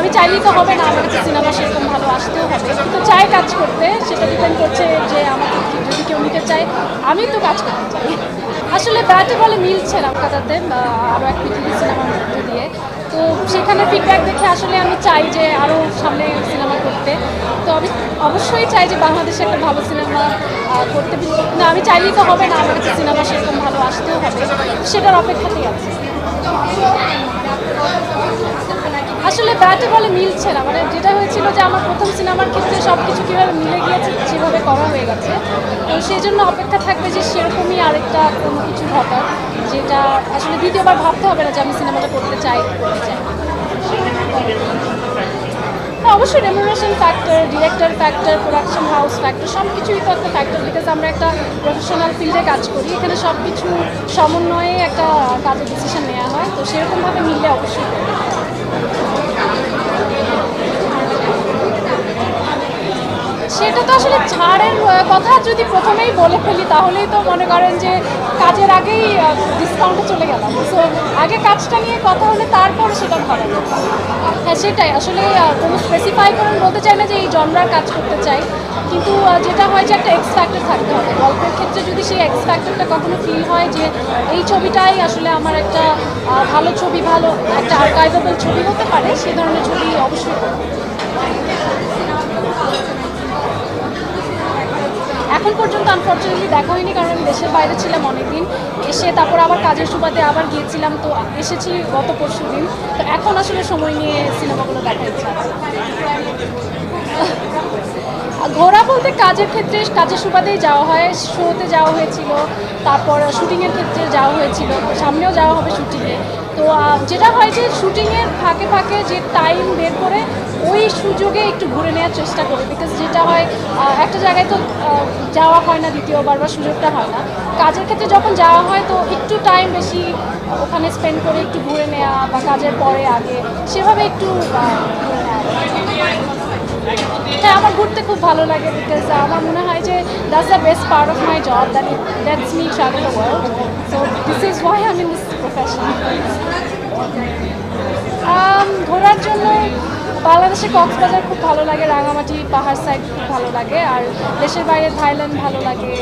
আমি চাইলেই তো হবে না, আমার কাছে সিনেমা সেরকম ভালো আসতেও হবে। তো চাই কাজ করতে, সেটা ডিপেন্ড করছে যে আমাকে যদি কেউ নিতে চায়, আমি তো কাজ করতে চাই। আসলে ব্যাটে বলে মিলছে কাটাতে আরও এক পৃথিবী সিনেমার মধ্যে দিয়ে। তো সেখানে ফিডব্যাক দেখে আসলে আমি চাই যে আরও সামনে সিনেমা করতে। তো আমি অবশ্যই চাই যে বাংলাদেশে একটা ভালো সিনেমা করতে। না আমি চাইলেই তো হবে না, আমার কাছে সিনেমা সেরকম ভালো আসতেও হবে, সেটার অপেক্ষাতেই আছে। আসলে ব্যাটে বলে মিলছে না। মানে যেটা হয়েছিল যে আমার প্রথম সিনেমার ক্ষেত্রে সব কিছু কীভাবে মিলে গিয়েছে সেভাবে করা হয়ে গেছে, তো সেই জন্য অপেক্ষা থাকবে যে সেরকমই আরেকটা কোনো কিছু ঘটার, যেটা আসলে দ্বিতীয়বার ভাবতে হবে না যে আমি সিনেমাটা করতে চাই করতে চাই। অবশ্যই remuneration factor director factor production house factor সব কিছুই তো একটা ফ্যাক্টর বিকজ আমরা একটা প্রফেশনাল ফিল্ডে কাজ করি। এখানে সব কিছু সমন্বয়ে একটা কাজের ডিসিশন নেওয়া হয়। তো সেরকমভাবে মিললে অবশ্যই সেটা তো আসলে ছাড়ের কথা যদি প্রথমেই বলে ফেলি, তাহলেই তো মনে করেন যে কাজের আগেই ডিসকাউন্টে চলে গেলাম। সো আগে কাজটা নিয়ে কথা হলে তারপর সেটা ধরা হ্যাঁ সেটাই। আসলে কোনো স্পেসিফাই করে বলতে চাই না যে এই জনরার কাজ করতে চাই। কিন্তু যেটা হয় যে একটা এক্স ফ্যাক্টর থাকতে হবে। গল্পের ক্ষেত্রে যদি সেই এক্স ফ্যাক্টরটা কখনো ফিল হয় যে এই ছবিটাই আসলে আমার একটা ভালো ছবি, ভালো একটা আর্কাইভেবল ছবি হতে পারে, সে ধরনের ছবি অবশ্যই এখন পর্যন্ত আনফর্চুনেটলি দেখা হয়নি কারণ আমি দেশের বাইরে ছিলাম অনেকদিন। এসে তারপর আবার কাজের সুবাদে আবার গিয়েছিলাম, তো এসেছি গত পরশু দিন। তো এখন আসলে সময় নিয়ে সিনেমাগুলো দেখা ইচ্ছা ঘোরা বলতে কাজের ক্ষেত্রে, কাজের সুবাদেই যাওয়া হয়। শোতে যাওয়া হয়েছিল, তারপর শুটিংয়ের ক্ষেত্রে যাওয়া হয়েছিল, সামনেও যাওয়া হবে শুটিংয়ে তো যেটা হয় যে শুটিংয়ের ফাঁকে ফাঁকে যে টাইম বের করে একটু ঘুরে নেওয়ার চেষ্টা করি বিকজ যেটা হয় একটা জায়গায় তো যাওয়া হয় না দ্বিতীয়বার বা সুযোগটা হয় না। কাজের ক্ষেত্রে যখন যাওয়া হয় তো একটু টাইম বেশি ওখানে স্পেন্ড করে একটু ঘুরে নেওয়া বা কাজের পরে আগে সেভাবে একটু হ্যাঁ আমার ঘুরতে খুব ভালো লাগে বিকজ আমার মনে হয় যে that's the best part of my job that that's me travel world so this is why I mean this profession ঘোরার জন্য বাংলাদেশে কক্সবাজার খুব ভালো লাগে, রাঙামাটি পাহাড় সাইড খুব ভালো লাগে, আর দেশের বাইরে থাইল্যান্ড ভালো লাগে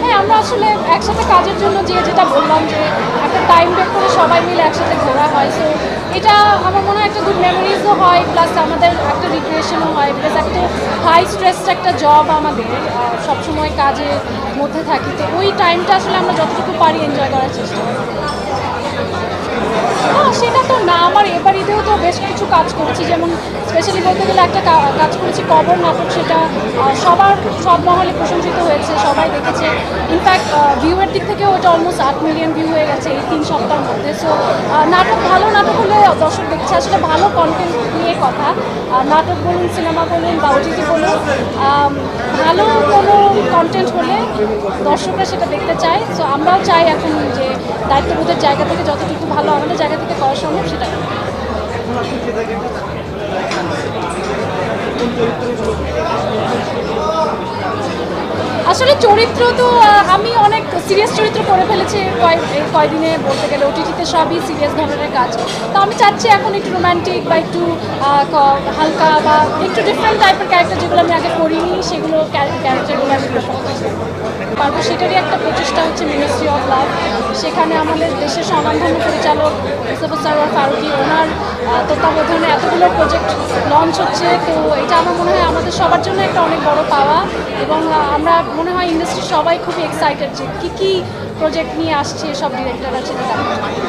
হ্যাঁ আমরা আসলে একসাথে কাজের জন্য যে যেটা বললাম যে একটা টাইম বের করে সবাই মিলে একসাথে ঘোরা হয় সো এটা আমার মনে হয় একটা গুড মেমোরিজও হয় প্লাস আমাদের একটা রিক্রিয়েশনও হয় প্লাস একটা হাই স্ট্রেসড একটা জব আমাদের সবসময় কাজের মধ্যে থাকি, তো ওই টাইমটা আসলে আমরা যতটুকু পারি এনজয় করার চেষ্টা করি। আমার এবার ঈদেও তো বেশ কিছু কাজ করেছি, যেমন স্পেশালি বলতে গেলে একটা কাজ করেছি কবর নাটক, সেটা সবার সব মহলে প্রশংসিত হয়েছে, সবাই দেখেছে। ভিউয়ের দিক থেকে ওটা অলমোস্ট আট মিলিয়ন ভিউ হয়ে গেছে এই তিন সপ্তাহের মধ্যে। সো নাটক ভালো, নাটক হলে দর্শক দেখছে। আসলে ভালো কন্টেন্ট নিয়ে কথা। নাটক বলুন সিনেমা বলুন বা ওটিটি বলুন ভালো কোনো কন্টেন্ট হলে দর্শকরা সেটা দেখতে চায়। সো আমরাও চাই এখন যে দায়িত্ববোধের জায়গা থেকে যতটুকু ভালো আমাদের জায়গা থেকে করা সম্ভব সেটা। আসলে চরিত্র তো আমি অনেক সিরিয়াস চরিত্র করে ফেলেছি এই কয়দিনে বলতে গেলে ওটিটিতে সবই সিরিয়াস ধরনের কাজ। তো আমি চাচ্ছি এখন একটু রোম্যান্টিক বা একটু হালকা বা একটু ডিফারেন্ট টাইপের ক্যারেক্টার যেগুলো আমি আগে করিনি, সেগুলো ক্যারেক্টারগুলো আমি পারব সেটারই একটা প্রচেষ্টা হচ্ছে মিনিস্ট্রি অফ লাভ সেখানে আমাদের দেশের স্বনামধন্য পরিচালক মুস্তফা সারোয়ার ফারুকি ওনার তত্ত্বাবধানে এতগুলো প্রজেক্ট লঞ্চ হচ্ছে। তো এটা আমার মনে হয় আমাদের সবার জন্য একটা অনেক বড় পাওয়া এবং আমরা মনে হয় ইন্ডাস্ট্রির সবাই খুবই এক্সাইটেড যে কী কী প্রজেক্ট নিয়ে আসছে সব ডিরেক্টররা সেটা দেখার জন্য।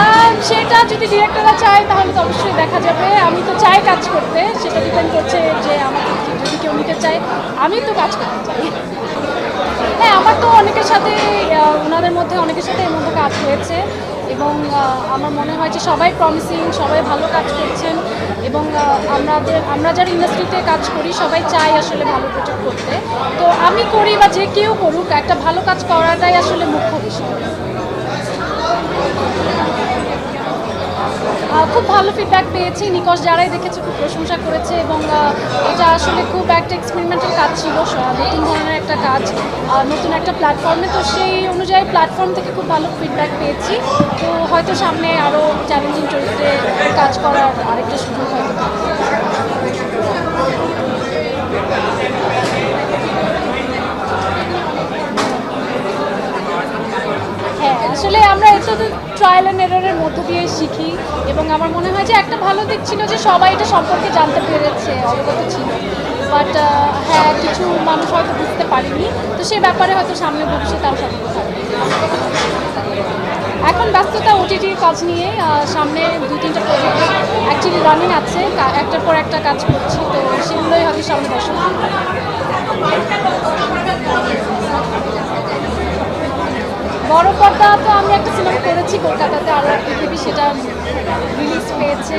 আহ, সেটা যদি ডিরেক্টররা চায়, তাহলে তো অবশ্যই দেখা যাবে। আমি তো চাই কাজ করতে, সেটা ডিপেন্ড করছে যে আমাকে যদি কেউ নিতে চায়, আমি তো কাজ করতে চাই। হ্যাঁ আমার তো অনেকের সাথে ওনাদের মধ্যে, অনেকের সাথে এর মধ্যে কাজ হয়েছে এবং আমার মনে হয় যে সবাই প্রমিসিং সবাই ভালো কাজ করছেন এবং আমাদের আমরা যারা ইন্ডাস্ট্রিতে কাজ করি, সবাই চাই আসলে ভালো প্রজেক্ট করতে। তো আমি করি বা যে কেউ করুক, একটা ভালো কাজ করাটাই আসলে মুখ্য বিষয়। খুব ভালো ফিডব্যাক পেয়েছি। নিকশ যারাই দেখেছে, খুব প্রশংসা করেছে এবং এটা আসলে খুব একটা এক্সপেরিমেন্টাল কাজ ছিল। নতুন ধরনের একটা কাজ নতুন একটা প্ল্যাটফর্মে তো সেই অনুযায়ী প্ল্যাটফর্ম থেকে খুব ভালো ফিডব্যাক পেয়েছি। তো হয়তো সামনে আরও চ্যালেঞ্জিং চরিত্রে কাজ করার আরেকটা সুযোগ হয়তো পাবো। হ্যাঁ আসলে আমরা এত ট্রায়াল অ্যান্ড এররের মধ্য দিয়ে শিখি এবং আমার মনে হয় যে একটা ভালো দিক ছিল যে সবাই এটা সম্পর্কে জানতে পেরেছে, অবগত ছিল। বাট হ্যাঁ কিছু মানুষ হয়তো বুঝতে পারেনি। তো সে ব্যাপারে হয়তো সামনে ভবিষ্যতে আরও সতর্ক এখন ব্যস্ততা ওটিটির কাজ নিয়ে সামনে দু তিনটা প্রজেক্ট অ্যাকচুয়ালি রানিং আছে। একটার পর একটা কাজ করছি, তো সেগুলোই হয়তো সামনে দর্শক বড় পর্দা তো আমি একটা সিনেমা করেছি কলকাতাতে আরও পৃথিবী সেটা রিলিজ পেয়েছে